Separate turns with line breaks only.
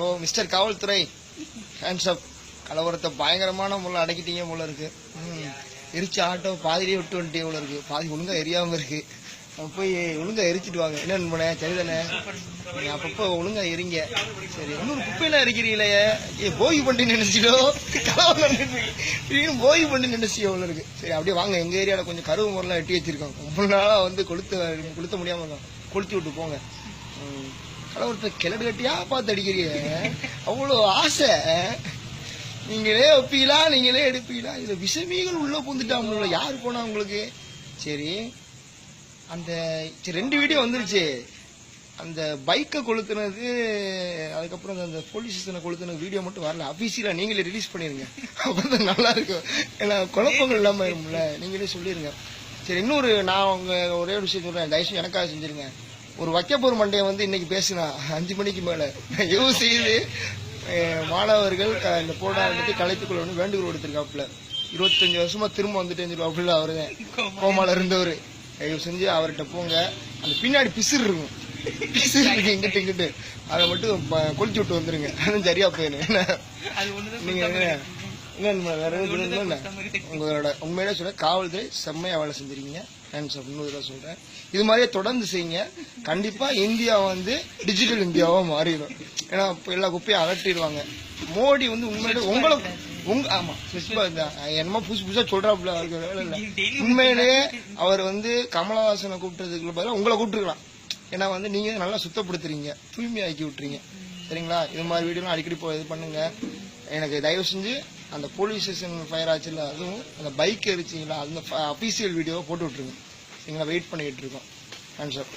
ஓ mister காவல்துறை. Hands up கலவரத்தை பயங்கரமான முள்ள அடக்கிட்டீங்க போல இருக்கு. எரிச்ச ஆட்டோ பாதிலேயே விட்டு வந்துட்டே போல இருக்கு. பாதி ஒழுங்கா எரியாம இருக்கு. போய் ஒழுங்கா எரிச்சிட்டு வாங்க. என்ன பண்ண சரிதானே? நீங்க அப்பப்போ ஒழுங்கா எரிங்க. சரி இன்னொரு குப்பையெல்லாம் எரிக்கிறீங்களே. ஏ போகி பண்ணி நினைச்சிடோ கலவரம் போகி பண்ணி நினைச்சியோ உள்ள இருக்கு. சரி அப்படியே வாங்க. எங்க ஏரியால கொஞ்சம் கருவு முறைலாம் எட்டி வச்சிருக்கோம் ரொம்ப நாளா வந்து கொளுத்த கொளுத்த முடியாம இருக்கோம் கொளுத்தி விட்டு போங்க. ஆனால் ஒருத்தர் கிளடு கட்டியா பார்த்து அடிக்கிறீங்க அவ்வளோ ஆசை. நீங்களே வைப்பீங்களா நீங்களே எடுப்பீங்களா இதில் விஷமீகள் உள்ளே பூந்துட்டாங்களோ யார் போனா உங்களுக்கு? சரி. அந்த சரி ரெண்டு வீடியோ வந்துருச்சு. அந்த பைக்கை கொளுத்துனது அதுக்கப்புறம் அந்த போலீஸ் ஸ்டேஷனை கொளுத்துன வீடியோ மட்டும் வரல. அஃபீஷியலாக நீங்களே ரிலீஸ் பண்ணிருங்க. அப்பதான் நல்லா இருக்கும். ஏன்னா குழப்பங்கள் இல்லாமல் இருக்கும்ல. நீங்களே சொல்லிடுங்க சரி இன்னொரு நான் உங்கள் ஒரே ஒரு விஷயம் சொல்கிறேன் தயவுசெய்து எனக்காக செஞ்சுருங்க. ஒரு வைக்கப்போர் மண்டையை வந்து இன்னைக்கு பேசினா அஞ்சு மணிக்கு மேல. யூ செய்து. மாணவர்கள் இந்த போராட்டத்தை கலைத்துக் கொள்ளணும் வேண்டுகோள் எடுத்திருக்காப்புல இருபத்தஞ்சு வருஷமா திரும்ப வந்துட்டேன்னு சொல்லுவாப்புல அவரு கோமால இருந்தவர். தயவு செஞ்சு அவர்கிட்ட போங்க. அந்த பின்னாடி பிசிறு இருக்கும். பிசிறு இருக்கு இங்கிட்டு இங்கிட்டு. அதை மட்டும் கொளுத்தி விட்டு வந்துருங்க. அதுவும் சரியா போயிடும். நீங்க என்ன வேற என்ன? உங்களோட உண்மையிலே சொல்ல காவல்துறை செம்மையா வேலை செஞ்சிருக்கீங்க. ஹேண்ட்ஸ் அப் இன்னொரு தடவை சொல்றேன். இது மாதிரியே தொடர்ந்து செய்யுங்க. கண்டிப்பா இந்தியா வந்து டிஜிட்டல் இந்தியாவா மாறிடும். ஏன்னா எல்லா குப்பையும் அகற்றிடுவாங்க. மோடி வந்து உண்மையிலே உங்களை உங்க ஆமா சுஷ்மா என்னமோ புதுசு புதுசா சொல்றாப்புல அவருக்கு வேலை இல்ல. உண்மையிலேயே அவர் வந்து கமலஹாசனை கூப்பிட்டதுக்கு பதிலா உங்களை கூப்பிட்டுருக்கலாம். ஏன்னா வந்து நீங்க நல்லா சுத்தப்படுத்துறீங்க. தூய்மையாக்கி விட்டுறீங்க. சரிங்களா? இது மாதிரி வீடியோலாம் அடிக்கடி போய் இது பண்ணுங்க. எனக்கு தயவு செஞ்சு அந்த போலீஸ் ஸ்டேஷன் ஃபயர் ஆச்சுல அதுவும் அந்த பைக் எரிச்சிங்களா அந்த அஃபீஷியல் வீடியோவை போட்டு விட்ருங்க எங்களை வெயிட் பண்ணிக்கிட்டு இருக்கோம். Thanks sir